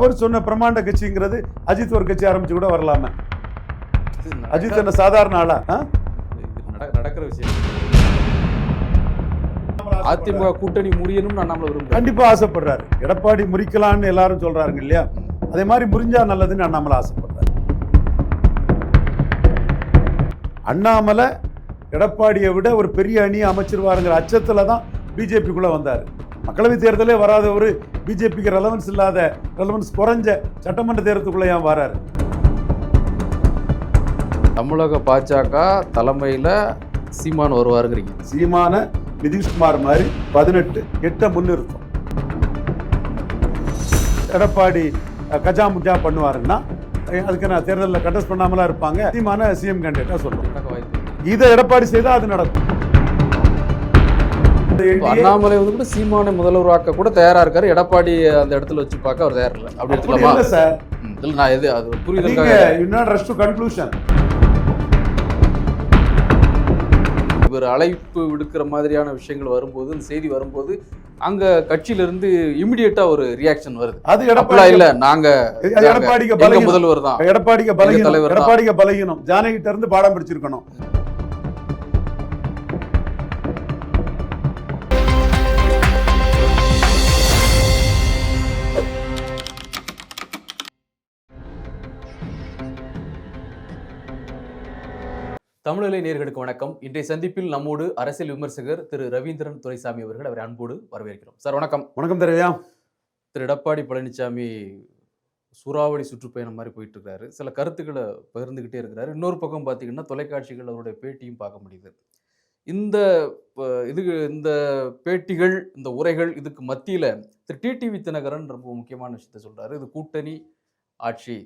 அவர் சொன்ன பிரமாண்ட கட்சிங்கிறது அஜித் ஒரு கட்சி ஆரம்பிச்சு கூட வரலாமே. அஜித் என்ன சாதாரண ஆளா? நடக்கிற விஷயம். அதிமுக கூட்டணி முடியணும்னு அண்ணாமலை கண்டிப்பா ஆசைப்படுறாரு. எடப்பாடி முறிக்கலாம்னு எல்லாரும் சொல்றாங்க இல்லையா? அதே மாதிரி முறிஞ்சா நல்லதுன்னு அண்ணாமலை ஆசைப்படுறாரு அண்ணாமலை எடப்பாடியை விட ஒரு பெரிய அணியை அமைச்சிருவாருங்கிற அச்சத்துல தான் பிஜேபிக்குள்ள வந்தார். மக்களவை தேர்தலே வராத ஒரு பிஜேபிக்கு ரெலவன்ஸ் இல்லாத ரெலவன்ஸ் குறைஞ்ச சட்டமன்ற தேர்தலுக்குள்ள ஏன் வராரு? தமிழக பாஜக தலைமையில சீமான் வருவாருங்கிறீங்க. சீமான நிதிஷ்குமார் மாதிரி பதினெட்டு எட்ட முன்னிறுத்தம். எடப்பாடி கஜா முஜா பண்ணுவாருன்னா அதுக்கு நான் தேர்தலில் கண்டஸ்ட் பண்ணாமலா இருப்பாங்க. சீமான சிஎம் கேண்டிடேட்டா சொல்லுவோம். இதை எடப்பாடி செய்தா அது நடக்கும். அண்ணாமலை வந்து கூட சீமானை முதல்வராக்க கூட தயாரா இருக்காரு. எடப்பாடி அந்த இடத்துல வச்சு பார்க்க அவர் தயார் இல்லை. அப்படி எடுத்துக்கலாமா? சார் ம், இல்ல நான் எது அது கன்க்ளூஷன் இவர் அழைப்பு விடுக்கிற மாதிரியான விஷயங்கள் வரும்போது இந்த செய்தி வரும்போது அங்க கட்சியில இருந்து இமிடியேட்டா ஒரு ரியாக்ஷன் வருது. அது எடப்பாடி இல்ல நாங்க எடப்பாடிக்கு முதல்வர் தான். எடப்பாடிக்கு பலகீனம். தலைவர். எடப்பாடிக்கு பலகீனம். ஜானகிட்ட இருந்து பாடம் படிச்சிருக்கணும். தமிழலை நேர்களுக்கு வணக்கம். இன்றைய சந்திப்பில் நம்மோடு அரசியல் விமர்சகர் திரு ரவீந்திரன் துரைசாமி அவர்கள் அவரை அன்போடு வரவேற்கிறோம். சார் வணக்கம். வணக்கம் தரவையா திரு எடப்பாடி பழனிசாமி சூறாவளி சுற்றுப்பயணம் மாதிரி போயிட்டு இருக்காரு சில கருத்துக்களை பகிர்ந்துக்கிட்டே இருக்கிறாரு. இன்னொரு பக்கம் பார்த்தீங்கன்னா தொலைக்காட்சிகள் அவருடைய பேட்டியும் பார்க்க முடியுது. இந்த இது இந்த பேட்டிகள் இந்த உரைகள் இதுக்கு மத்தியில் திரு டிடிவி தினகரன் ரொம்ப முக்கியமான விஷயத்த சொல்றாரு. இது கூட்டணி ஆட்சி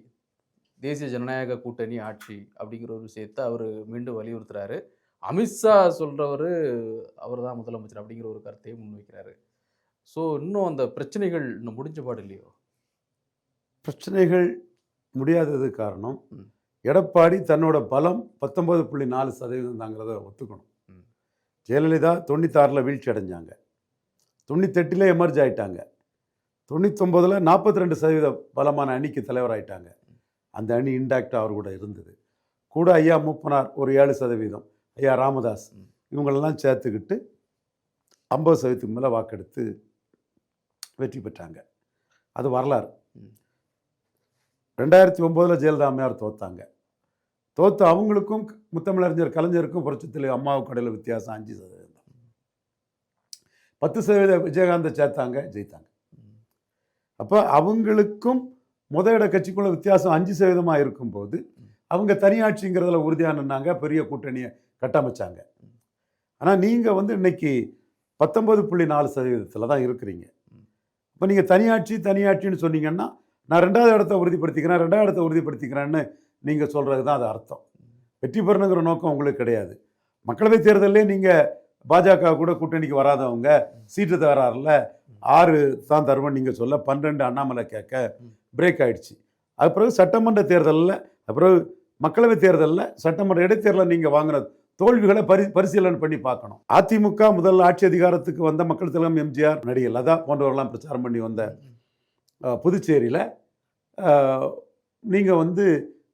தேசிய ஜனநாயக கூட்டணி ஆட்சி அப்படிங்கிற ஒரு விஷயத்த அவர் மீண்டும் வலியுறுத்துறாரு. அமித்ஷா சொல்றவர் அவர் தான் முதலமைச்சர் அப்படிங்கிற ஒரு கருத்தையும் முன்வைக்கிறாரு. ஸோ இன்னும் அந்த பிரச்சனைகள் இன்னும் முடிஞ்ச பாடு இல்லையோ? பிரச்சனைகள் முடியாதது காரணம். எடப்பாடி தன்னோட பலம் பத்தொன்பது புள்ளி நாலு சதவீதம் தாங்கிறத ஒத்துக்கணும். ஜெயலலிதா தொண்ணூத்தாறில் வீழ்ச்சி அடைஞ்சாங்க. தொண்ணூத்தெட்டில் எமர்ஜ் ஆயிட்டாங்க. தொண்ணூத்தொம்போதில் நாற்பத்தி ரெண்டு சதவீத பலமான அணிக்கு தலைவராயிட்டாங்க. அந்த அணி இன்டாக்டாக அவர் கூட இருந்தது. கூட ஐயா மூப்பனார் ஒரு ஏழு சதவீதம். ஐயா ராமதாஸ். இவங்களெல்லாம் சேர்த்துக்கிட்டு ஐம்பது சதவீதத்துக்கு மேலே வாக்கெடுத்து வெற்றி பெற்றாங்க. அது வரலாறு. ரெண்டாயிரத்தி ஒம்போதில் ஜெயலலிதா அம்மையார் தோத்தாங்க. தோத்து அவங்களுக்கும் முத்தமிழறிஞர் கலைஞருக்கும் புரட்சத்தில் அம்மாவுக்கு இடையில வித்தியாசம் அஞ்சு சதவீதம். பத்து சதவீத விஜயகாந்தை சேர்த்தாங்க ஜெயித்தாங்க. அப்போ அவங்களுக்கும் முத இட கட்சிக்குள்ள வித்தியாசம் அஞ்சு சதவீதமாக இருக்கும்போது அவங்க தனியாட்சிங்கிறதுல உறுதியாக நின்னாங்க பெரிய கூட்டணியை கட்டமைச்சாங்க. ஆனால் நீங்கள் வந்து இன்னைக்கு பத்தொன்பது புள்ளி நாலு சதவீதத்தில் தான் இருக்கிறீங்க. இப்போ நீங்கள் தனியாட்சி தனியாட்சின்னு சொன்னீங்கன்னா நான் ரெண்டாவது இடத்த உறுதிப்படுத்திக்கிறேன் ரெண்டாவது இடத்த உறுதிப்படுத்திக்கிறேன்னு நீங்கள் சொல்கிறது தான் அது அர்த்தம். வெற்றி பெறணுங்கிற நோக்கம் உங்களுக்கு கிடையாது. மக்களவைத் தேர்தலே நீங்கள் பாஜக கூட கூட்டணிக்கு வராதவங்க சீட்டு தராறில் ஆறு தான் தருவேன் நீங்கள் சொல்ல பன்னெண்டு அண்ணாமலை கேட்க பிரேக் ஆயிடுச்சு. அது பிறகு சட்டமன்ற தேர்தலில் அப்புறம் மக்களவை தேர்தலில் சட்டமன்ற இடைத்தேர்தலில் நீங்கள் வாங்கின தோல்விகளை பரி பரிசீலனை பண்ணி பார்க்கணும். அதிமுக முதல் ஆட்சி அதிகாரத்துக்கு வந்த மக்கள் தலைவர் எம்ஜிஆர் நடிகை லதா போன்றவர்கள்லாம் பிரச்சாரம் பண்ணி வந்த புதுச்சேரியில் நீங்கள் வந்து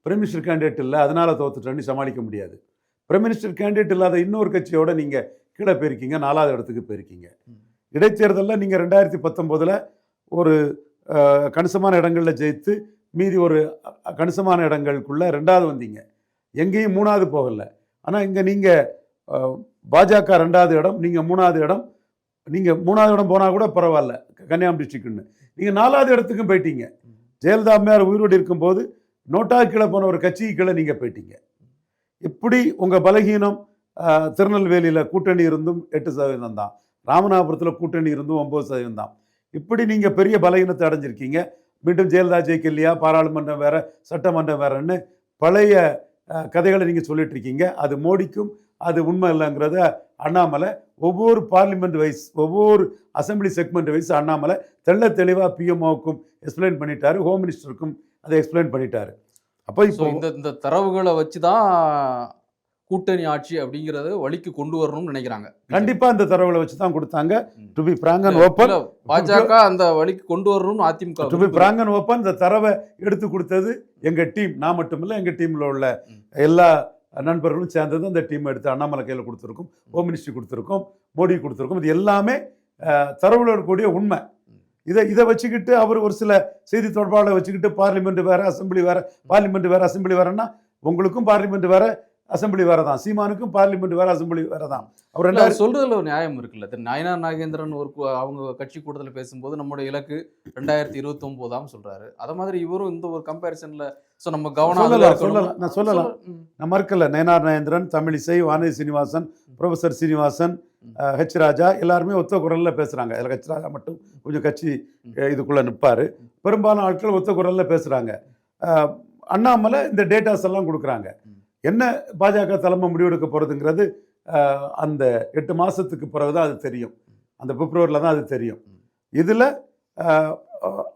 பிரைம் மினிஸ்டர் கேண்டிடேட் இல்லை அதனால் தோத்துட்டேன்னு சமாளிக்க முடியாது. பிரைம் மினிஸ்டர் கேண்டிடேட் இல்லாத இன்னொரு கட்சியோட நீங்கள் கீழே போயிருக்கீங்க நாலாவது இடத்துக்கு போயிருக்கீங்க. இடைத்தேர்தலில் நீங்கள் ரெண்டாயிரத்தி பத்தொம்போதில் ஒரு கணிசமான இடங்களில் ஜெயித்து மீதி ஒரு கணிசமான இடங்களுக்குள்ளே ரெண்டாவது வந்தீங்க. எங்கேயும் மூணாவது போகலை. ஆனால் இங்கே நீங்கள் பாஜக ரெண்டாவது இடம் நீங்கள் மூணாவது இடம் நீங்கள் மூணாவது இடம் போனால் கூட பரவாயில்ல கன்னியாகுமரி டிஸ்ட்ரிக்ட்னு. நீங்கள் நாலாவது இடத்துக்கும் போயிட்டீங்க. ஜெயலலிதா அம்மையார் உயிரோடு இருக்கும்போது நோட்டா கீழே போன ஒரு கட்சிக்கு கீழே நீங்கள் போயிட்டீங்க. இப்படி உங்கள் பலகீனம் திருநெல்வேலியில் கூட்டணி இருந்தும் எட்டு சதவீதம் தான் ராமநாதபுரத்தில் கூட்டணி இருந்தும் ஒம்பது சதவீதம் தான் இப்படி நீங்கள் பெரிய பலகீனத்தை அடைஞ்சிருக்கீங்க. மீண்டும் ஜெயலலிதா ஜெயிக்கலையா? பாராளுமன்றம் வேற சட்டமன்றம் வேறன்னு பழைய கதைகளை நீங்கள் சொல்லிட்டு இருக்கீங்க அது மோடிக்கும் அது உண்மை இல்லைங்கிறத அண்ணாமலை ஒவ்வொரு பார்லிமெண்ட் வைஸ் ஒவ்வொரு அசெம்பிளி செக்மெண்ட் வைஸ் அண்ணாமலை தெள்ள தெளிவாக பிஎம்ஓவுக்கும் எக்ஸ்பிளைன் பண்ணிட்டாரு. ஹோம் மினிஸ்டருக்கும் அதை எக்ஸ்பிளைன் பண்ணிட்டாரு. அப்போ இப்போ இந்த இந்த தரவுகளை வச்சு தான் கூட்டணி ஆட்சி அப்படிங்கறத வழிக்கு கொண்டு வரணும்னு நினைக்கிறாங்க. கண்டிப்பா இந்த தரவுகளை வச்சு தான் கொடுத்தாங்க. To be frank and open பாஜக அந்த வழிக்கு கொண்டு வரணும்னு AIADMK to be frank and open இந்த தரவை எடுத்து கொடுத்தது எங்க டீம் நான் மட்டும் இல்ல எங்க டீம்ல உள்ள. எல்லா நண்பர்களும் சேர்ந்தது அந்த டீம் எடுத்து அண்ணாமலை கையில் கொடுத்துருக்கோம் ஹோம் மினிஸ்ட்ரி கொடுத்துருக்கோம் மோடி கொடுத்துருக்கோம். இது எல்லாமே தரவுல இருக்கக்கூடிய உண்மை. இதை இதை வச்சுக்கிட்டு அவர் ஒரு சில செய்தி தொடர்பாளரை வச்சுக்கிட்டு பார்லிமெண்ட் வேற அசெம்பிளி வேற பார்லிமெண்ட் வேற அசெம்பிளி வேறன்னா உங்களுக்கும் பார்லிமெண்ட் வேற அசெம்பிளி வேற தான் சீமானுக்கும் பார்லிமெண்ட் வேற அசெம்பிளி வேற தான் அவர் ரெண்டாயிரம் சொல்றதுல ஒரு நியாயம் இருக்குல்ல. திரு நயனார் நாகேந்திரன் ஒரு அவங்க கட்சி கூட்டத்தில் பேசும்போது நம்முடைய இலக்கு ரெண்டாயிரத்தி இருபத்தி ஒன்பதாம் சொல்றாரு. அத மாதிரி இவரும் இந்த ஒரு கம்பேரிசன்ல சோ நம்ம கவனம் சொல்லலாம். சொல்லலாம் நான் சொல்லலாம். நான் மறுக்கல. நயனார் நயேந்திரன் தமிழிசை வானதி சீனிவாசன் ப்ரொஃபசர் சீனிவாசன் ஹெச் ராஜா எல்லாருமே ஒத்த குரல்ல பேசுறாங்க. அதில் ஹெச் ராஜா மட்டும் கொஞ்சம் கட்சி இதுக்குள்ள நிற்பாரு பெரும்பாலும் ஆட்கள் ஒத்த குரல்ல பேசுறாங்க. அஹ், அண்ணாமலை இந்த டேட்டாஸ் எல்லாம் கொடுக்குறாங்க. என்ன பாஜக தலைமை முடிவெடுக்க போகிறதுங்கிறது அந்த எட்டு மாதத்துக்கு பிறகு தான் அது தெரியும். அந்த பிப்ரவரியில் தான் அது தெரியும். இதில்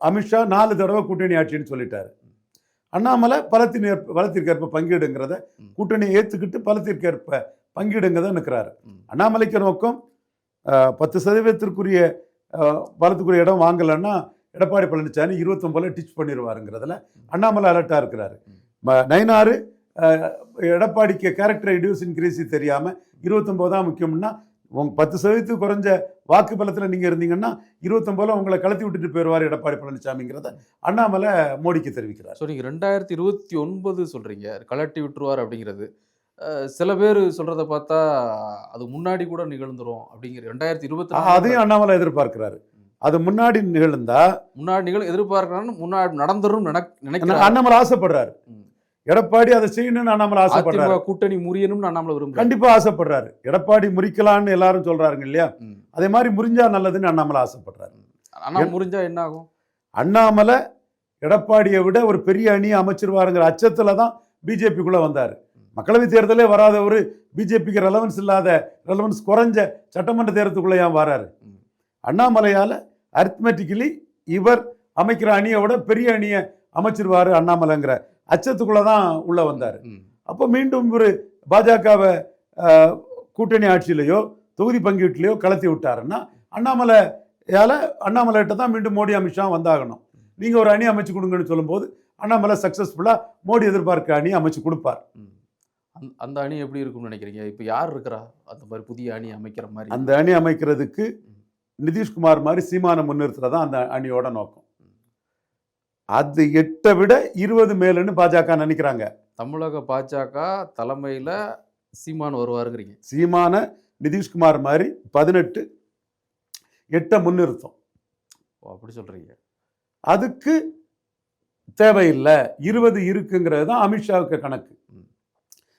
அமித்ஷா நாலு தடவை கூட்டணி ஆட்சின்னு சொல்லிட்டாரு. அண்ணாமலை பலத்தின் ஏற்ப பலத்திற்கேற்ப பங்கீடுங்கிறத கூட்டணியை ஏற்றுக்கிட்டு பலத்திற்கேற்ப பங்கீடுங்கிறத நிற்கிறாரு அண்ணாமலைக்கு நோக்கம் பத்து சதவீதத்திற்குரிய பலத்துக்குரிய இடம் வாங்கலைன்னா எடப்பாடி பழனிசாமி இருபத்தொம்பதில் டிச் பண்ணிடுவாருங்கிறதுல அண்ணாமலை அலர்ட்டாக இருக்கிறாரு. நயனாறு ம- எடப்பாடிக்கு கேரக்டர் ரெடியூஸ் இன்க்ரீஸ் தெரியாம இருபத்தொம்போது தான் முக்கியம்னா உங்க பத்து சதவீதத்துக்கு குறைஞ்ச வாக்கு பலத்தில் நீங்கள் இருந்தீங்கன்னா இருபத்தொம்போதுல உங்களை கலத்தி விட்டுட்டு போயிடுவார் எடப்பாடி பழனிசாமிங்கிறத அண்ணாமலை மோடிக்கு தெரிவிக்கிறார். ஸோ நீங்கள் ரெண்டாயிரத்தி இருபத்தி ஒன்பது சொல்கிறீங்க கலட்டி விட்டுருவார் அப்படிங்கிறது. சில பேர் சொல்கிறத பார்த்தா அது முன்னாடி கூட நிகழ்ந்துரும் அப்படிங்கிற ரெண்டாயிரத்தி இருபத்தி அதையும் அண்ணாமலை எதிர்பார்க்கிறாரு. அது முன்னாடி நிகழ்ந்தா முன்னாடி நிகழ் எதிர்பார்க்கறான்னு முன்னாடி நடந்துரும் நினைக்கிறேன் அண்ணாமலை ஆசைப்படுறாரு. எடப்பாடி அதை செய்யணும்னு அண்ணாமலை ஆசைப்படுறாரு. கூட்டணி முறியணும்னு அண்ணாமலை விரும்புறேன். கண்டிப்பா ஆசைப்படுறாரு. எடப்பாடி முறிக்கலான்னு எல்லாரும் சொல்றாருங்க இல்லையா? அதே மாதிரி முறிஞ்சா நல்லதுன்னு அண்ணாமலை ஆசைப்படுறாரு. ஆனா முறிஞ்சா என்ன ஆகும்? அண்ணாமலை எடப்பாடியை விட ஒரு பெரிய அணியை அமைச்சிருவாருங்கிற அச்சத்துல தான் பிஜேபிக்குள்ள வந்தார். மக்களவை தேர்தலே வராத ஒரு பிஜேபிக்கு ரெலவன்ஸ் இல்லாத ரெலவன்ஸ் குறைஞ்ச சட்டமன்ற தேர்தலுக்குள்ள ஏன் வராரு. அண்ணாமலையால அரித்மெட்டிக்கலி இவர் அமைக்கிற அணியை விட பெரிய அணியை அமைச்சிருவாரு அண்ணாமலைங்கிற அச்சத்துக்குள்ள தான் உள்ள வந்தார். அப்போ மீண்டும் ஒரு பாஜகவை கூட்டணி ஆட்சியிலையோ தொகுதி பங்கீட்டுலையோ கலத்தி விட்டாருன்னா அண்ணாமலையால அண்ணாமலைகிட்ட தான் மீண்டும் மோடி அமித்ஷா வந்தாகணும். நீங்கள் ஒரு அணி அமைச்சு கொடுங்கன்னு சொல்லும்போது அண்ணாமலை சக்ஸஸ்ஃபுல்லாக மோடி எதிர்பார்க்க அணி அமைச்சு கொடுப்பார். அந்த அணி எப்படி இருக்கும்னு நினைக்கிறீங்க? இப்போ யார் இருக்கிறா? அந்த மாதிரி புதிய அணி அமைக்கிற மாதிரி. அந்த அணி அமைக்கிறதுக்கு நிதிஷ்குமார் மாதிரி சீமானை முன்னிறுத்துறது தான் அந்த அணியோட நோக்கம். அது எட்டை விட இருபது மேலுன்னு பாஜக நினைக்கிறாங்க. தமிழக பாஜக தலைமையில சீமான் வருவாருங்கிறீங்க. சீமான நிதிஷ்குமார் மாதிரி பதினெட்டு எட்டை முன்னிறுத்தம். அப்படி சொல்றீங்க. அதுக்கு தேவையில்லை. இருபது இருக்குங்கிறது தான் அமித்ஷாவுக்கு கணக்கு.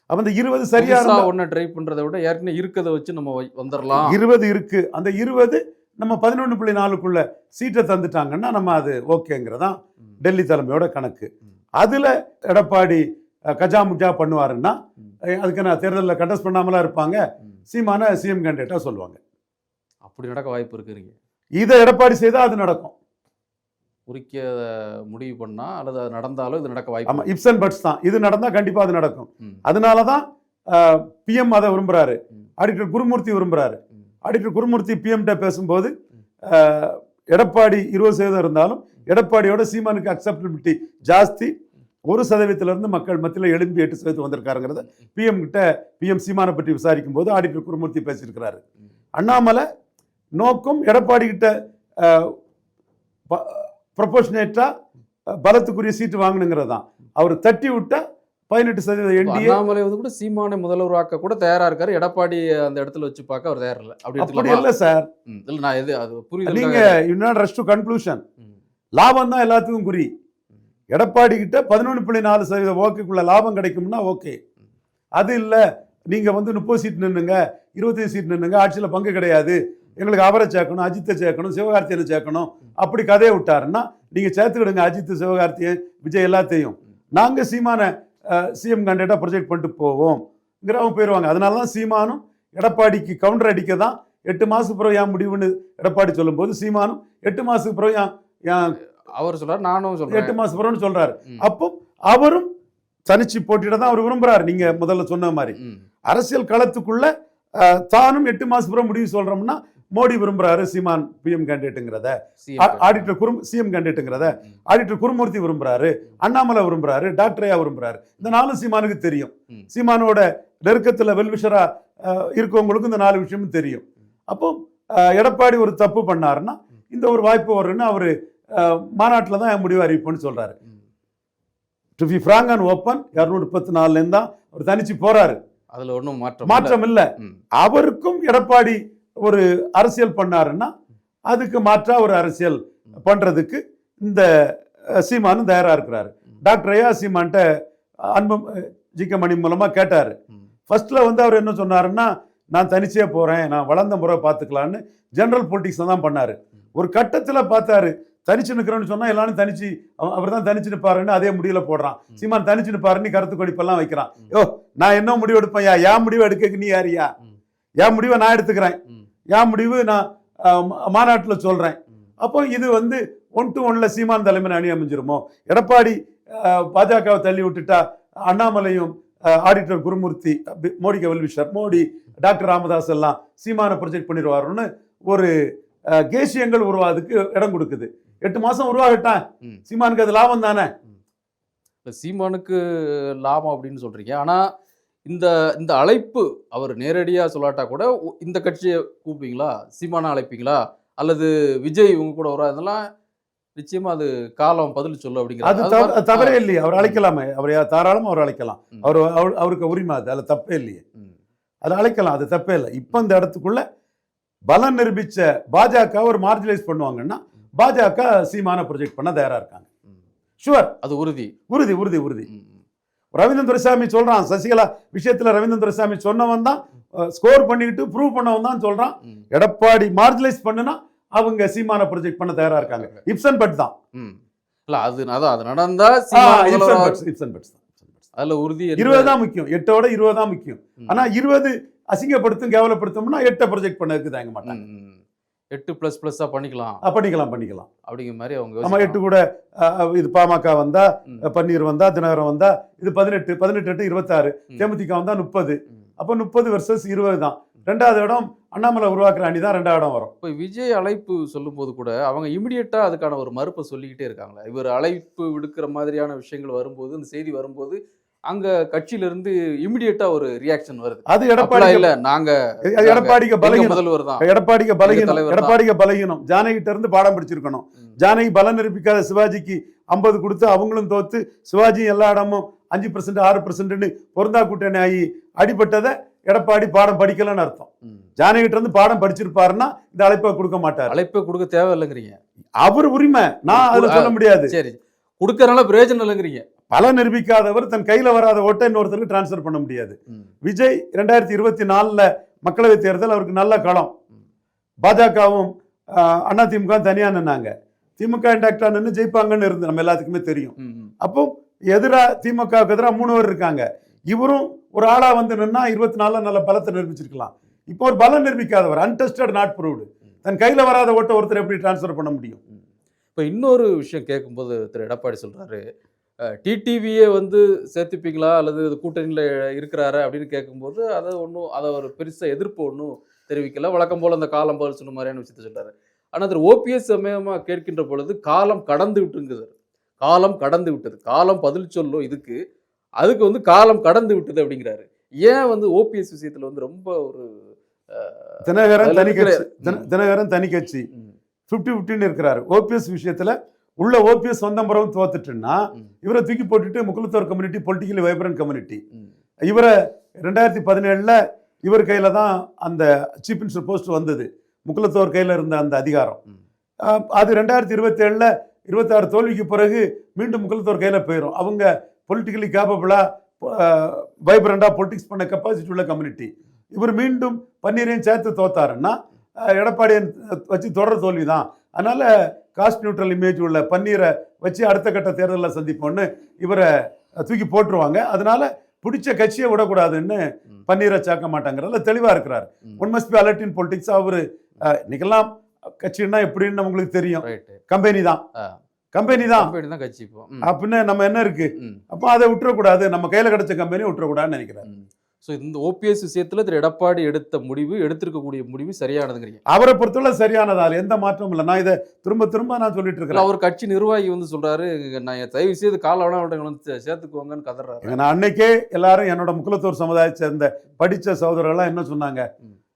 அப்ப இந்த இருபது சரியா ஒன்றை ட்ரை பண்றதை விட ஏற்கனவே இருக்கதை வச்சு நம்ம வந்துடலாம் இருபது இருக்கு. அந்த இருபது நம்ம பதினொன்று புள்ளி நாலுக்குள்ள சீட்டை தந்துட்டாங்கன்னா நம்ம அது ஓகேங்கிறதான். டெல்லி தலைமையோட கணக்கு. அதுல எடப்பாடி கஜா முஜா பண்ணுவாருன்னா அதுக்கு நான் தேர்தலில் கண்டஸ்ட் பண்ணாமலா இருப்பாங்க. சீமான சிஎம் கேண்டிடேட்டா சொல்லுவாங்க அப்படி நடக்க வாய்ப்பு இருக்குறீங்க இதை எடப்பாடி செய்தா அது நடக்கும் குறிக்க முடிவு பண்ணா அல்லது அது நடந்தாலும் இது நடக்க வாய்ப்பு ஆமா இருக்கு. இப்ஸ் அண்ட் பட்ஸ் தான் இது நடந்தா கண்டிப்பா அது நடக்கும். அதனால தான் பிஎம் அதை விரும்புறாரு ம். ஆடிட்டர் குருமூர்த்தி விரும்புறாரு ம். ஆடிட்டர் குருமூர்த்தி பிஎம்கிட்ட பேசும்போது எடப்பாடி இருபது சதவீதம் இருந்தாலும் எடப்பாடியோட சீமானுக்கு அக்செப்டபிலிட்டி ஜாஸ்தி. ஒரு சதவீதத்திலிருந்து மக்கள் மத்தியில் எழும்பி எட்டு சதவீதம் வந்திருக்காருங்கிறத பிஎம் கிட்ட பிஎம் சீமானை பற்றி விசாரிக்கும் போது ஆடிட்டர் குருமூர்த்தி பேசியிருக்கிறாரு. அண்ணாமலை நோக்கம் எடப்பாடி கிட்ட ப்ரொபோஷனேட்டாக பலத்துக்குரிய சீட்டு வாங்கணுங்கிறது தான் அவர் தட்டி விட்டா பதினெட்டு சதவீத இப்ப என்டிஏ. அண்ணாமலை வந்து கூட சீமானை முதல்வராக்க கூட தயாரா இருக்காரு. எடப்பாடி அந்த இடத்துல வச்சு பார்க்க அவர் தயார் இல்ல. அப்படி அப்படி? இல்லை சார். இல்ல நான் எது அது புரியுது நீங்க you not rush to conclusion லாபம் தான் எல்லாத்துக்கும் குறி. எடப்பாடி கிட்ட பதினொன்று புள்ளி நாலு சதவீத ஓட்டுக்குள்ள லாபம் கிடைக்கும்னா ஓகே. அது இல்லை நீங்க வந்து முப்பது சீட் நின்னுங்க இருபத்தஞ்சு சீட் நின்னுங்க ஆட்சியில் பங்கு கிடையாது. எங்களுக்கு அவரை சேர்க்கணும் அஜித்தை சேர்க்கணும் சிவகார்த்தியனை சேர்க்கணும். அப்படி கதையை விட்டாருன்னா நீங்க சேர்த்துக்கிடுங்க அஜித் சிவகார்த்தியன் விஜய் எல்லாத்தையும். நாங்க சீமான சிஎம் கேண்டிடேட்டா ப்ரொஜெக்ட் பண்ணிட்டு போவோம்ங்கிற அவங்க போயிடுவாங்க அதனால தான் சீமானும் எடப்பாடிக்கு கவுண்டர் அடிக்க தான் எட்டு மாசத்துக்கு பிறகு ஏன் முடிவுன்னு எடப்பாடி சொல்லும்போது சீமானும் எட்டு மாசத்துக்கு பிறகு ஏன் அவர் சொல்றாரு நானும் எட்டு சொல்றேன் மாசம் பிறகுன்னு சொல்றாரு. ம். அப்போ அவரும் தனிச்சு போட்டியிட தான் அவர் விரும்புறாரு. நீங்க முதல்ல சொன்ன மாதிரி. அரசியல் களத்துக்குள்ள தானும் எட்டு மாசம் பிறகு முடிவு சொல்றோம்னா மோடி விரும்புறாரு சீமான் பிஎம் கேண்டிடேட்டுங்கிறத. ஆடிட்டர் குரும் சிஎம் கேண்டிடேட்டுங்கிறத. ஆடிட்டர் குருமூர்த்தி விரும்புறாரு அண்ணாமலை விரும்புறாரு டாக்டர் ஐயா விரும்புறாரு. இந்த நாலும் சீமானுக்கு தெரியும். சீமானோட நெருக்கத்துல வெல்விஷரா இருக்கவங்களுக்கும் இந்த நாலு விஷயமும் தெரியும். அப்போ எடப்பாடி ஒரு தப்பு பண்ணாருன்னா இந்த ஒரு வாய்ப்பு வரும்னு அவரு மாநாட்டில் தான் முடிவு அறிவிப்புன்னு சொல்றாரு. To be frank and open இரநூறு முப்பத்தி நாலுலேருந்து தான் அவர் தனிச்சு போறாரு. அதுல ஒண்ணும் மாற்றம் மாற்றம் இல்ல. அவருக்கும் எடப்பாடி ஒரு அரசியல் பண்ணாருன்னா அதுக்கு மாற்றா ஒரு அரசியல் பண்றதுக்கு இந்த அஹ், சீமானும் தயாரா இருக்கிறாரு. டாக்டர் ஐயா சீமான்ட்ட அன்பு ஜிக்க மணி மூலமா கேட்டாரு. ஃபர்ஸ்ட்ல வந்து அவர் என்ன சொன்னாருன்னா நான் தனிச்சே போறேன் நான் வளர்ந்த முறை பார்த்துக்கலான்னு ஜெனரல் பொலிட்டிக்ஸ் தான் பண்ணாரு. ஒரு கட்டத்துல பார்த்தாரு தனிச்சு நிற்கிறோன்னு சொன்னா எல்லாரும் தனிச்சு அவர் தான் தனிச்சு நிற்பாருன்னு அதே முடிவுல போடுறான். சீமான் தனிச்சு நிற்பாருன்னு கருத்து கொடிப்பெல்லாம் வைக்கிறான். யோ நான் என்ன முடிவு எடுப்பேன் யா என் முடிவு எடுக்க நீ யாரியா என் முடிவை நான் எடுத்துக்கிறேன். என் முடிவு நான் மாநாட்டில் சொல்றேன். ம். அப்போ இது வந்து ஒன் டு ஒன்ல சீமான் தலைமையில் அணி அமைஞ்சிருமோ? எடப்பாடி பாஜகவை தள்ளி விட்டுட்டா அண்ணாமலையும் ஆடிட்டர் குருமூர்த்தி பி- மோடிக்கு வெல்விஷர் மோடி டாக்டர் ராமதாஸ் எல்லாம் சீமானை ப்ரொஜெக்ட் பண்ணிடுவாருன்னு ஒரு கேசியங்கள் உருவாதுக்கு இடம் கொடுக்குது. எட்டு மாசம் உருவாகட்டான். சீமானுக்கு அது லாபம் தானே? சீமானுக்கு லாபம் அப்படின்னு சொல்றீங்க. ஆனா இந்த இந்த அழைப்பு அவர் நேரடியா சொல்லாட்டா கூட இந்த கட்சியை கூப்பிடுவீங்களா? சீமானா அழைப்பீங்களா? அல்லது விஜய் இவங்க கூட வர இதெல்லாம் நிச்சயமா அது காலம் பதில் சொல்லு அது அப்படிங்கிறது மாதிரி- தவறே இல்லையே அவர் அழைக்கலாமே. அவர் யா- தாராளமா அவர் அழைக்கலாம். அவர் அவர்- அவருக்கு உரிமை அது அதில் தப்பே இல்லையே. அது அழைக்கலாம் அது தப்பே இல்லை. இப்போ இந்த இடத்துக்குள்ள பலம் நிரூபிச்ச பாஜக ஒரு மார்ஜினைஸ் பண்ணுவாங்கன்னா பாஜக சீமான ப்ரொஜெக்ட் பண்ண தயாரா இருக்காங்க. ஷுவர் அது உறுதி. உறுதி உறுதி உறுதி. ரவீந்திரன் துரைசாமி சொல்றான். சசிகலா விஷயத்துல ரவீந்திரன் துரைசாமி சொன்னவன் தான். ஸ்கோர் பண்ணிக்கிட்டு ப்ரூவ் பண்ணவன் தான் சொல்றான். எடப்பாடி மார்ஜினைஸ் பண்ணுனா அவங்க சீமான ப்ரொஜெக்ட் பண்ண தயாரா இருக்காங்க. இப்சன் பட் தான். இல்ல அது அதான் அது நடந்தா ஆ, சீமான் இப்சன் பட்ஸ் இப்சன் பட்ஸ் தான். அதுல உறுதி இருபது தான் முக்கியம். எட்டோட இருபது தான் முக்கியம். ஆனா இருபது அசிங்கப்படுத்தும் கேவலப்படுத்தும்னா எட்டை ப்ரொஜெக்ட் பண்ணதுக்கு தயங்க மாட்டாங்க. எட்டு பிளஸ் பிளஸ்ஸா பண்ணிக்கலாம் பண்ணிக்கலாம் பண்ணிக்கலாம் அப்படிங்கிற மாதிரி அவங்க நம்ம. எட்டு கூட இது பாமக வந்தா ம். பன்னீர் வந்தா தினகரன் வந்தா இது பதினெட்டு பதினெட்டு எட்டு இருபத்தாறு. தேமுதிக வந்தா முப்பது. அப்போ முப்பது வர்சஸ் இருபது தான் ரெண்டாவது இடம் அண்ணாமலை உருவாக்குற அணி தான் ரெண்டாவது இடம் வரும் இப்போ விஜய் அழைப்பு சொல்லும்போது கூட அவங்க இமிடியட்டா அதுக்கான ஒரு மறுப்பை சொல்லிக்கிட்டே இருக்காங்களா இவர் அழைப்பு விடுக்கிற மாதிரியான விஷயங்கள் வரும்போது இந்த செய்தி வரும்போது அங்க கட்சியில இருந்து இமிடியட்டா ஒரு ரியாக்ஷன் வருது. அது எடப்பாடி இல்ல நாங்க எடப்பாடிக்கு பலகீனம். முதல்வர் தான். எடப்பாடிக்கு பலகீனம். எடப்பாடிக்கு பலகீனம். ஜானகிட்ட இருந்து பாடம் படிச்சிருக்கணும். ஜானகி பலம் நிரூபிக்காத சிவாஜிக்கு ஐம்பது கொடுத்து அவங்களும் தோத்து சிவாஜி எல்லா இடமும் அஞ்சு பர்சன்ட் ஆறு பர்சன்ட்னு பொருந்தா கூட்டணி ஆகி அடிபட்டதை எடப்பாடி பாடம் படிக்கலன்னு அர்த்தம். ஜானகிட்ட இருந்து பாடம் படிச்சிருப்பாருன்னா இந்த அழைப்பை கொடுக்க மாட்டார். அழைப்பே கொடுக்க தேவையில்லைங்கிறீங்க. அவர் உரிமை. நான் அதுல சொல்ல முடியாது. சரி. கொடுக்கறனால பிரயோஜனம் இல்லைங்கிறீங்க. பல நிரூபிக்காதவர் தன் கையில வராத ஓட்டை இன்னொருத்தருக்கு டிரான்ஸ்ஃபர் பண்ண முடியாது. விஜய் ரெண்டாயிரத்தி இருபத்தி நாலுல மக்களவை தேர்தல் அவருக்கு நல்ல களம். பாஜகவும் அதிமுக தனியா நின்னாங்க. திமுக இன்டாக்டா நின்று ஜெயிப்பாங்கன்னு இருந்து நம்ம எல்லாத்துக்குமே தெரியும். அப்போ எதிரா திமுகவுக்கு எதிராக மூணு பேர் இருக்காங்க. இவரும் ஒரு ஆளா வந்து நின்னா இருபத்தி நாலுல நல்ல பலத்தை நிரூபிச்சிருக்கலாம். இப்போ ஒரு பலம் நிரூபிக்காதவர் அன்டெஸ்டட் நாட் ப்ரூவ்டு தன் கையில வராத ஓட்டை ஒருத்தர் எப்படி டிரான்ஸ்ஃபர் பண்ண முடியும்? இப்போ இன்னொரு விஷயம் கேட்கும்போது திரு எடப்பாடி சொல்றாரு டிடிவியே வந்து சேர்த்துப்பீங்களா? அல்லது கூட்டணியில் இருக்கிறாரு? அப்படின்னு கேட்கும்போது அதை ஒன்றும் அதை ஒரு பெருசாக எதிர்ப்பு ஒன்றும் தெரிவிக்கல. வழக்கம் போல் அந்த காலம் பதில் சொன்ன மாதிரியான விஷயத்த சொல்றாரு. ஆனால் திரு ஓபிஎஸ் சமயமாக கேட்கின்ற பொழுது காலம் கடந்து விட்டுங்குது காலம் கடந்து விட்டது. காலம் பதில் சொல்லும் இதுக்கு. அதுக்கு வந்து காலம் கடந்து விட்டது அப்படிங்கிறாரு. ஏன் வந்து ஓபிஎஸ் விஷயத்துல வந்து ரொம்ப ஒரு தினகரன் அதுல தனி கட்சி தினகரன் தனி கட்சி. ஃபிஃப்டி ஃபிஃப்டின்னு இருக்கிறாரு. ஓபிஎஸ் விஷயத்துல உள்ள ஓபிஎஸ் சொந்தம்பரம் தோத்துட்டுன்னா இவரை தூக்கி போட்டுட்டு Mukkulathor community politically vibrant community இவரை ரெண்டாயிரத்தி பதினேழில் இவர் கையில் தான் அந்த சீஃப் மினிஸ்டர் போஸ்ட் வந்தது. முக்குலத்தோர் கையில் இருந்த அந்த அதிகாரம். அது ரெண்டாயிரத்தி இருபத்தேழில் இருபத்தாறு தோல்விக்கு பிறகு மீண்டும் முக்குலத்தோர் கையில் போயிடும் அவங்க பொலிட்டிக்கலி கேப்பபிளாக வைப்ரண்டாக பொலிட்டிக்ஸ் பண்ண கெப்பாசிட்டி உள்ள கம்யூனிட்டி இவர் மீண்டும் பன்னீரையும் சேர்த்து தோத்தாருன்னா எடப்பாடியை வச்சு தொடர் தோல்வி தான் அதனால காஸ்ட் நியூட்ரல் இமேஜ் உள்ள பன்னீரை வச்சு அடுத்த கட்ட தேர்தலில் சந்திப்போம்னு இவரை தூக்கி போட்டுருவாங்க. அதனால பிடிச்ச கட்சியை விடக்கூடாதுன்னு. பன்னீரை சாக்க மாட்டாங்கிறதுல தெளிவா இருக்கிறார். One must be alert in politics அவரு இன்னைக்கெல்லாம் கட்சின்னா எப்படின்னு உங்களுக்கு தெரியும். கம்பெனி தான். கம்பெனி தான். கட்சி அப்படின்னு நம்ம என்ன இருக்கு? அப்போ அதை விட்டுறக்கூடாது. நம்ம கையில கிடைச்ச கம்பெனி விட்டுறக்கூடாதுன்னு நினைக்கிறேன். ஸோ இந்த ஓபிஎஸ் விஷயத்துல திரு எடப்பாடி எடுத்த முடிவு எடுத்திருக்கக்கூடிய முடிவு சரியானதுங்கிறீங்க. அவரை பொறுத்தவரை சரியானதால் எந்த மாற்றமும் இல்லை. நான் இதை திரும்ப திரும்ப நான் சொல்லிட்டு இல்ல இருக்கிறேன் அவர் கட்சி நிர்வாகி வந்து சொல்றாரு நான் தயவு செய்து கால வந்து சேர்த்துக்குவாங்கன்னு கதறாரு. நான் அன்னைக்கே எல்லாரும் என்னோட முக்குலத்தூர் சமுதாயத்தை சேர்ந்த படிச்ச சகோதரர்கள்லாம் என்ன சொன்னாங்க.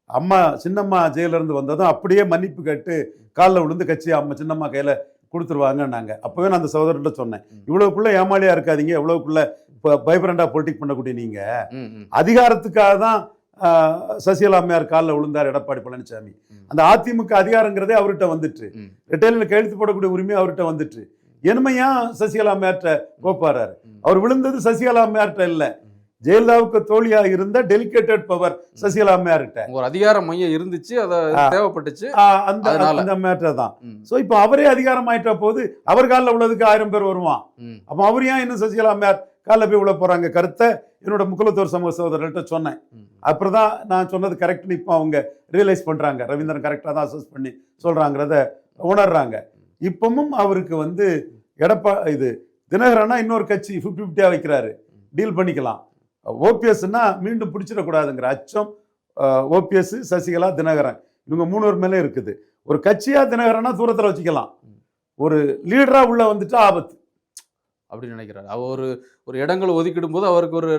அம்மா சின்னம்மா ஜெயில இருந்து வந்ததும் அப்படியே மன்னிப்பு கேட்டு காலில் விழுந்து கட்சி அம்மா சின்னம்மா கையில கொடுத்துருவாங்கன்னாங்க அப்பவே நான் அந்த சகோதரர்கிட்ட சொன்னேன் ம். இவ்வளவுக்குள்ள ஏமாளியா இருக்காதீங்க இவ்வளவுக்குள்ள இப்போ பைப்ரண்டா பொலிட்டிக் பண்ணக்கூடிய நீங்க அதிகாரத்துக்காக தான் ஆஹ், சசிகலா அம்மையார் காலில் விழுந்தார் எடப்பாடி பழனிசாமி. அந்த அதிமுக அதிகாரங்கிறதே அவர்கிட்ட வந்துட்டு ம். ரிட்டைலில் கையெழுத்து போடக்கூடிய உரிமை அவர்கிட்ட வந்துட்டு என்னமையா சசிகலா அம்மையார்ட்ட கோப்பாராரு. அவர் விழுந்தது சசிகலா அம்மையார்ட்ட இல்ல. ஜெயலலிதாவுக்கு தோழியா இருந்த டெலிகேட்டட் பவர் சசிகலா அம்மையார்கிட்ட. ஒரு அதிகார மையம் இருந்துச்சு அத. தேவைப்பட்டுச்சு. அந்த. அந்த அம்மையார்ட்ட தான். சோ இப்போ அவரே அதிகாரம் ஆயிட்ட போது அவர் காலில் உள்ளதுக்கு ஆயிரம் பேர் வருவான். அப்போ அவர் ஏன் இன்னும் சசிகலா அம்மையார் காலில் போய் உள்ள போறாங்க? கருத்தை என்னோட முக்குலத்தோர் சமூக சகோதரர்கள்ட்ட சொன்னேன். அப்புறம் தான் நான் சொன்னது கரெக்ட்னு இப்போ அவங்க ரியலைஸ் பண்றாங்க. ரவீந்திரன் கரெக்டாக தான் அசஸ் பண்ணி சொல்றாங்கிறத உணர்றாங்க. இப்பவும் அவருக்கு வந்து எடப்பா இது தினகரனா இன்னொரு கட்சி ஃபிஃப்டி ஃபிஃப்டியாக வைக்கிறாரு. டீல் பண்ணிக்கலாம். ஓபிஎஸ்னா மீண்டும் பிடிச்சிடக்கூடாதுங்கிற அச்சம் ஓபிஎஸ் சசிகலா தினகரன். இவங்க மூணு பேர் மேலே இருக்குது. ஒரு கட்சியா தினகரனா தூரத்தில் வச்சுக்கலாம். ஒரு லீடரா உள்ள வந்துட்டா ஆபத்து. அப்படின்னு நினைக்கிறாரு. அவர் ஒரு ஒரு இடங்களை ஒதுக்கிடும் போது அவருக்கு ஒரு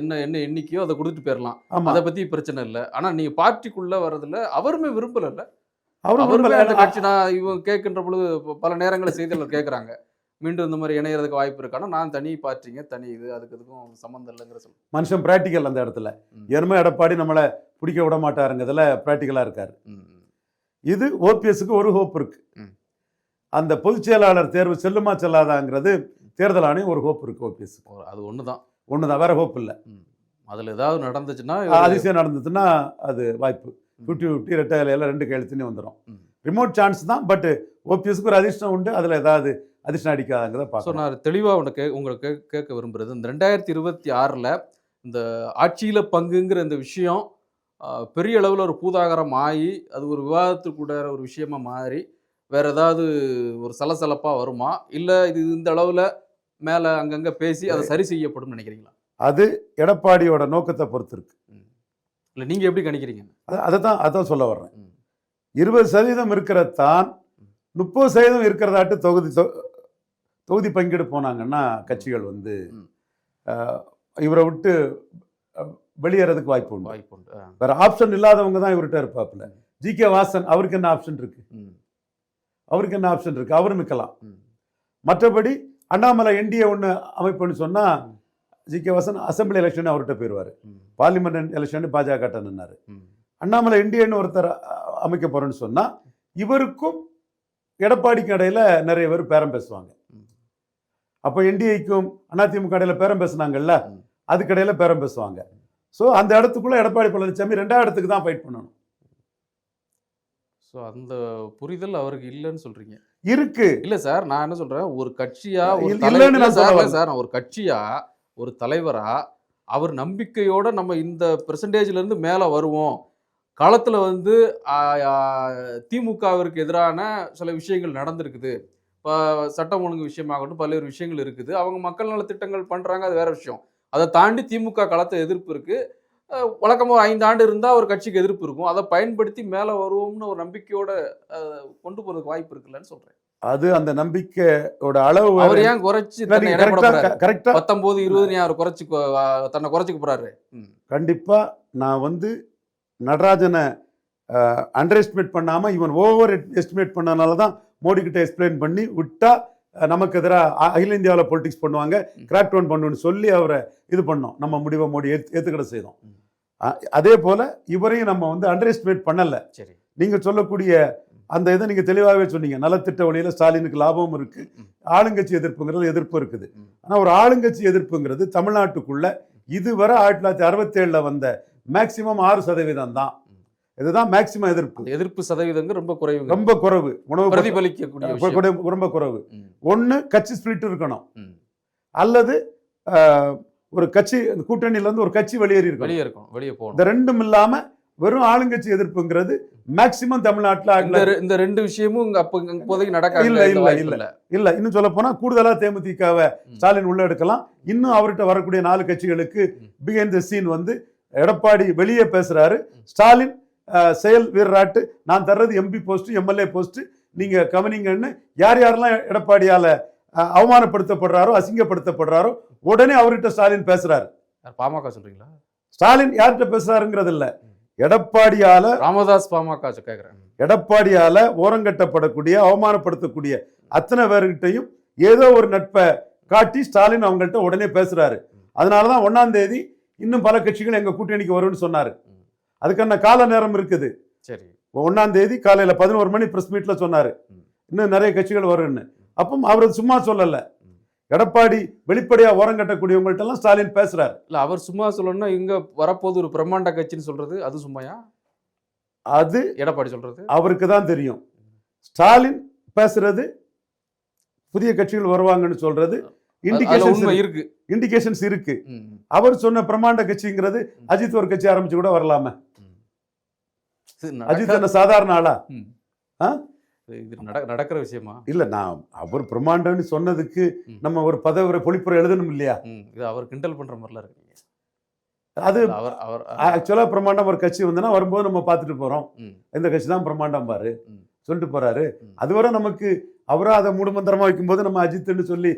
என்ன என்ன எண்ணிக்கையோ அதை கொடுத்துட்டு போயிடலாம் அதை பத்தி பிரச்சனை இல்லை. ஆனா நீங்க பார்ட்டிக்குள்ள வர்றதுல அவருமே விரும்பல அவரும் அவருமே விரும்பல. அந்த கட்சி நான் இவங்க கேட்கின்ற பொழுது பல நேரங்களில் செய்தியாளர் கேட்குறாங்க மீண்டும் இந்த மாதிரி இணையறதுக்கு வாய்ப்பு இருக்கானா? நான் தனி பார்ட்டிங்க தனி இது அதுக்கு இதுக்கும் சம்மந்தம் இல்லைங்கிற சொல். மனுஷன் பிராக்டிக்கல் அந்த இடத்துல. ம். ஏனுமே எடப்பாடி நம்மளை பிடிக்க விட மாட்டாருங்கிறதுல பிராக்டிக்கலா இருக்காரு. இது ஓபிஎஸ்க்கு ஒரு ஹோப் இருக்கு. அந்த பொதுச் செயலாளர் தேர்வு செல்லுமா செல்லாதாங்கிறது தேர்தல் ஆணையம் ஒரு ஹோப் இருக்கு ஓபிஎஸ் அது ஒண்ணுதான். ஒண்ணுதான் வேற ஹோப் இல்லை. அதுல ஏதாவது நடந்துச்சுன்னா அதிசயம் நடந்ததுன்னா அது வாய்ப்பு. ஃபிஃப்டி ஃபிஃப்டி ரெட்டை இலையில ரெண்டு கையெழுத்துன்னு வந்துடும். ரிமோட் சான்ஸ் தான் பட் ஓபிஎஸ்க்கு ஒரு அதிர்ஷ்டம் உண்டு அதுல ஏதாவது அதிர்ஷ்டம் அடிக்காதங்கிறத ஸோ பார்க்கணும். நான் தெளிவாக உன்னை கே உங்களை கே கேட்க விரும்புறது இந்த ரெண்டாயிரத்தி இருபத்தி ஆறில் இந்த ஆட்சியில் பங்குங்கிற இந்த விஷயம் பெரிய அளவில் ஒரு பூதாகரம் ஆகி அது ஒரு விவாதத்துக்குள்ள ஒரு விஷயமா மாறி வேற ஏதாவது ஒரு சலசலப்பாக வருமா? இல்லை இது இந்த அளவில் மேலே அங்கங்கே பேசி அதை சரி செய்யப்படும் நினைக்கிறீங்களா? அது எடப்பாடியோட நோக்கத்தை பொறுத்து இருக்கு. இல்லை நீங்கள் எப்படி கணிக்கிறீங்க? அதை- அதை தான் அதான் சொல்ல வர்றேன். இருபது சதவீதம் இருக்கிற தான் முப்பது சதவீதம் இருக்கிறதாட்டு தொகுதி தொகுதி பங்கீடு போனாங்கன்னா கட்சிகள் வந்து இவரை விட்டு வெளியேறதுக்கு வாய்ப்பு உண்டு. வாய்ப்பு உண்டு. வேற ஆப்ஷன் இல்லாதவங்க தான் இவர்கிட்ட இருப்பாப்புல. ஜி. கே. வாசன் அவருக்கு என்ன ஆப்ஷன் இருக்கு. அவருக்கு என்ன ஆப்ஷன் இருக்கு? அவரும் நிற்கலாம். மற்றபடி அண்ணாமலை என்டிஏ ஒன்று அமைப்புன்னு சொன்னா G. K. Vasan assembly election அவர்கிட்ட போயிடுவார். பார்லிமெண்ட் எலெக்ஷன் பாஜக நின்னாரு. அண்ணாமலை என்டிஏன்னு ஒருத்தர் அமைக்க போறேன்னு சொன்னா இவருக்கும் எடப்பாடிக்கும் இடையில நிறைய பேர் பேரம் பேசுவாங்க. அப்போ என்டிஏக்கும் அதிமுக இடையில பேரம் பேசுனாங்கல்ல ம். அதுக்கு இடையில பேரம் பேசுவாங்க. ஸோ அந்த இடத்துக்குள்ள எடப்பாடி பழனிசாமி ரெண்டாவது இடத்துக்கு தான் ஃபைட் பண்ணணும். ஸோ அந்த புரிதல் அவருக்கு இல்லைன்னு சொல்றீங்க. இருக்கு. இல்ல சார் நான் என்ன சொல்றேன் ஒரு கட்சியா இல்லைன்னு சார், ஒரு கட்சியா ஒரு தலைவரா அவர் நம்பிக்கையோட நம்ம இந்த பெர்சன்டேஜ்ல இருந்து மேல வருவோம். களத்துல வந்து திமுகவிற்கு எதிரான சில விஷயங்கள் நடந்திருக்குது. இப்போ சட்டம் ஒழுங்கு விஷயமாகட்டும் பல்வேறு விஷயங்கள் இருக்குது. அவங்க மக்கள் நல திட்டங்கள் பண்றாங்க அது வேற விஷயம். அதை தாண்டி திமுக களத்தை எதிர்ப்பு இருக்கு. அஹ், வழக்கமா ஒரு ஐந்து ஆண்டு இருந்தா ஒரு கட்சிக்கு எதிர்ப்பு இருக்கும். அதை பயன்படுத்தி மேல வருவோம்னு ஒரு நம்பிக்கையோட கொண்டு போறதுக்கு வாய்ப்பு இருக்குல்லன்னு சொல்றேன். அது அந்த நம்பிக்கையோட அளவு அவர் ஏன் குறைச்சு? கரெக்டா பத்தொன்பது இருபது அவர் குறைச்சு தன்னை குறைச்சிக்க போறாரு. கண்டிப்பா நான் வந்து நடராஜனை அண்டர் எஸ்டிமேட் பண்ணாம இவன் ஓவர் எஸ்டிமேட் பண்ணனால தான் மோடி கிட்ட எக்ஸ்பிளைன் பண்ணி விட்டா அஹ், நமக்கு எதிராக அகில இந்தியாவில் பொலிட்டிக்ஸ் பண்ணுவாங்க கிராக் டவுன் பண்ணுன்னு சொல்லி அவரை இது பண்ணோம். நம்ம முடிவை மோடி ஏத்து ஏத்துக்கிட செய்தோம். அதே போல இவரையும் நம்ம வந்து அண்டர் எஸ்டிமேட் பண்ணல. சரி. நீங்க சொல்லக்கூடிய அந்த இதை நீங்க தெளிவாகவே சொன்னீங்க. நலத்திட்ட வழியில ஸ்டாலினுக்கு லாபமும் இருக்கு. ம். ஆளுங்கட்சி எதிர்ப்புங்கிறது எதிர்ப்பு இருக்குது. ம். ஆனா ஒரு ஆளுங்கட்சி எதிர்ப்புங்கிறது தமிழ்நாட்டுக்குள்ள இதுவரை ஆயிரத்தி தொள்ளாயிரத்தி அறுபத்தேழுல வந்த மேக்சிமம் ஆறு சதவீதம் தான். இதுதான் மேக்சிமம் எதிர்ப்பு எதிர்ப்பு சதவீதம் ரொம்ப குறைவு ரொம்ப குறைவு உணவு பிரதிபலிக்கக்கூடிய ரொம்ப குறைவு. ஒண்ணு கட்சி ஸ்பிரிட் இருக்கணும். அல்லது ஒரு கட்சி அந்த கூட்டணியில இருந்து ஒரு கட்சி வெளியேறி இருக்கணும் வெளியே இருக்கணும் வெளியே போகணும் இந்த ரெண்டும் இல்லாம வெறும் ஆளுங்கட்சி எதிர்ப்புங்கிறது மேக்சிமம் தமிழ்நாட்டுல இந்த ரெண்டு விஷயமும் இங்க அப்ப இப்போதைக்கு நடக்க இல்ல, இல்ல, இல்ல. இல்ல இன்னும் சொல்ல போனா கூடுதலா தேமுதிகவை. ஸ்டாலின் உள்ள எடுக்கலாம் இன்னும் அவர்கிட்ட வரக்கூடிய நாலு கட்சிகளுக்கு. பிஹைண்ட் த சீன் வந்து எடப்பாடி வெளியே பேசுறாரு. ஸ்டாலின் செயல் வீரராட்டு நான் தர்றது எம்பி போஸ்ட் எம்எல்ஏ போஸ்ட் நீங்க கவனிங்கன்னு யார் யாரெல்லாம் எடப்பாடியால அவமானப்படுத்தப்படுறாரோ அசிங்கப்படுத்தப்படுறாரோ உடனே அவர்கிட்ட ஸ்டாலின் பேசுறாரு. பாமக சொல்றீங்களா? ஸ்டாலின் யார்கிட்ட பேசுறாருங்கிறது இல்ல எடப்பாடியால ராமதாஸ் பாமக கேக்குறேன். எடப்பாடியால ஓரங்கட்டப்படக்கூடிய அவமானப்படுத்தக்கூடிய அத்தனை பேர்கிட்டையும் ஏதோ ஒரு நட்பை காட்டி ஸ்டாலின் அவங்கள்ட்ட உடனே பேசுறாரு. அதனாலதான் ஒன்னாம் தேதி இன்னும் பல கட்சிகள் எங்க கூட்டணிக்கு வரும்னு சொன்னாரு. அதுக்கான கால நேரம் இருக்குது? சரி. ஒன்னாம் தேதி காலையில பதினோரு மணி பிரஸ் மீட்ல சொன்னாரு. இன்னும் நிறைய கட்சிகள் வரும்னு. அப்போ அவர் சும்மா சொல்லல. எடப்பாடி வெளிப்படையா ஓரங்கட்டக்கூடியவங்கள்ட்ட எல்லாம் ஸ்டாலின் பேசுறாரு. இல்ல அவர் சும்மா சொல்லணும்னா இங்க வரப்போது ஒரு பிரம்மாண்ட கட்சின்னு சொல்றது அது சும்மாயா? அது எடப்பாடி சொல்றது? அவருக்கு தான் தெரியும். ஸ்டாலின் பேசுறது புதிய கட்சிகள் வருவாங்கன்னு சொல்றது உண்மை இருக்கு. இண்டிகேஷன்ஸ் இருக்கு. அவர் சொன்ன பிரமாண்ட கட்சிங்கிறது அஜித் ஒரு கட்சி ஆரம்பிச்சு கூட வரலாமே. அஜித் என்ன சாதாரண ஆளா? நடக்கிற விஷயமா? இல்ல நான் அவர் பிரமாண்டம்னு சொன்னதுக்கு. நம்ம ஒரு பதவி பொழிப்புரை எழுதணும் இல்லையா? இது அவர் கிண்டல் பண்ற மாதிரிலாம் இருக்கு அது அவர் அவர் ஆக்சுவலா பிரமாண்டம் ஒரு கட்சி வந்துன்னா வரும்போது நம்ம பார்த்துட்டு போறோம். இந்த கட்சி தான் பிரமாண்டம் பாரு. சொல்லிட்டு போறாரு. அதுவரை நமக்கு அவரா அதை மூடுமந்திரமா வைக்கும்போது நம்ம அஜித்னு சொல்லி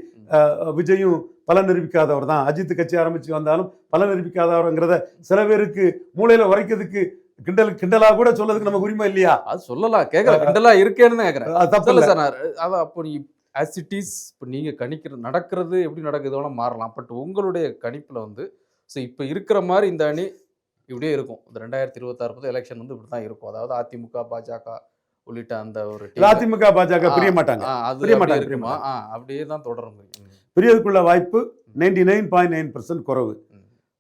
விஜயும் பலன் நிரூபிக்காதவர் தான். அஜித் கட்சி ஆரம்பிச்சு வந்தாலும் பலன் நிரூபிக்காதவர்ங்கிறத சில பேருக்கு மூளையில உரைக்கிறதுக்கு கிண்டல் கிண்டலா கூட சொல்லதுக்கு நமக்கு உரிமை இல்லையா? அது சொல்லலாம் கேக்குற கிண்டலா இருக்கேன்னு தான் கேக்குறேன். அது தப்பு இல்ல. சார் அதான் அப்போ நீ ஆஸ் இட் இஸ் இப்போ நீங்கள் கணிக்கிறது நடக்கிறது எப்படி நடக்குது வேணால் மாறலாம். பட் உங்களுடைய கணிப்பில் வந்து ஸோ இப்போ இருக்கிற மாதிரி இந்த அணி இப்படியே இருக்கும். இந்த ரெண்டாயிரத்தி இருபத்தாறு பத்து எலெக்ஷன் வந்து இப்படி தான் இருக்கும். அதாவது அதிமுக பாஜக உள்ளிட்ட அந்த ஒரு. அதிமுக பாஜக பிரிய மாட்டாங்க பிரிய மாட்டாங்க, அப்படியே தான் தொடரும் ம், பிரியதுக்குள்ள வாய்ப்பு ninety nine point nine percent குறைவு.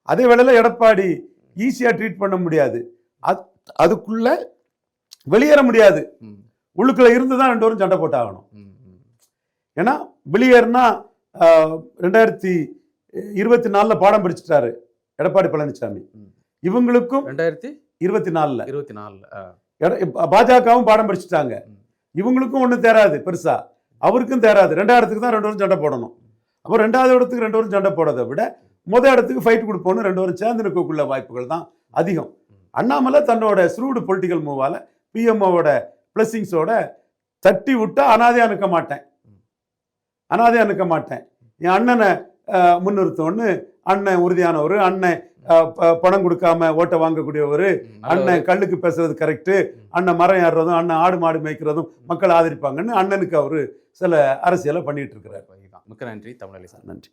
அதே வேளையில எடப்பாடி ஈஸியா ட்ரீட் பண்ண முடியாது. அது- அதுக்குள்ள வெளியேற முடியாது. உள்ளுக்குள்ள இருந்து தான் ரெண்டு பேரும் சண்டை போட்டாகணும். ஏன்னா வெளியேறினா ரெண்டாயிரத்தி இருபத்தி நாலுல பாடம் படிச்சுட்டாரு எடப்பாடி பழனிசாமி. இவங்களுக்கும் ரெண்டாயிரத்தி? இருபத்தி நாலுல இருபத்தி நாலில் பாஜகவும் பாடம் படிச்சுட்டாங்க. இவங்களுக்கும் ஒன்றும் தேராது பெருசா. அவருக்கும் தேராது. ரெண்டாயிரத்துக்கு தான் ரெண்டு வருஷம் சண்டை போடணும். அப்போ ரெண்டாவது இடத்துக்கு ரெண்டு வருஷம் சண்டை போடுறதை விட முத இடத்துக்கு ஃபைட் கொடுப்போம்னு ரெண்டு வரும் சேர்ந்து நிற்கக்குள்ள வாய்ப்புகள் தான் அதிகம். அண்ணாமலை தன்னோட ஸ்ரூடு பொலிட்டிக்கல் மூவால பிஎம்ஓவோட பிளஸிங்ஸோட தட்டி விட்டா அனாதையாக நிற்க மாட்டேன். அனாதையாக நிற்க மாட்டேன். என் அண்ணனை முன்னிறுத்தோன்னு அண்ணன் உறுதியானவர் அண்ணன் பணம் கொடுக்காம ஓட்டை வாங்கக்கூடியவர் அண்ணன் கல்லுக்கு பேசுறது கரெக்டு அண்ணன் மரம் ஏறுறதும் அண்ணன் ஆடு மாடு மேய்க்கிறதும் மக்கள் ஆதரிப்பாங்கன்னு அண்ணனுக்கு அவரு சில அரசியலை பண்ணிட்டு இருக்கிறார். மிக்க நன்றி தமிழலி சார். நன்றி.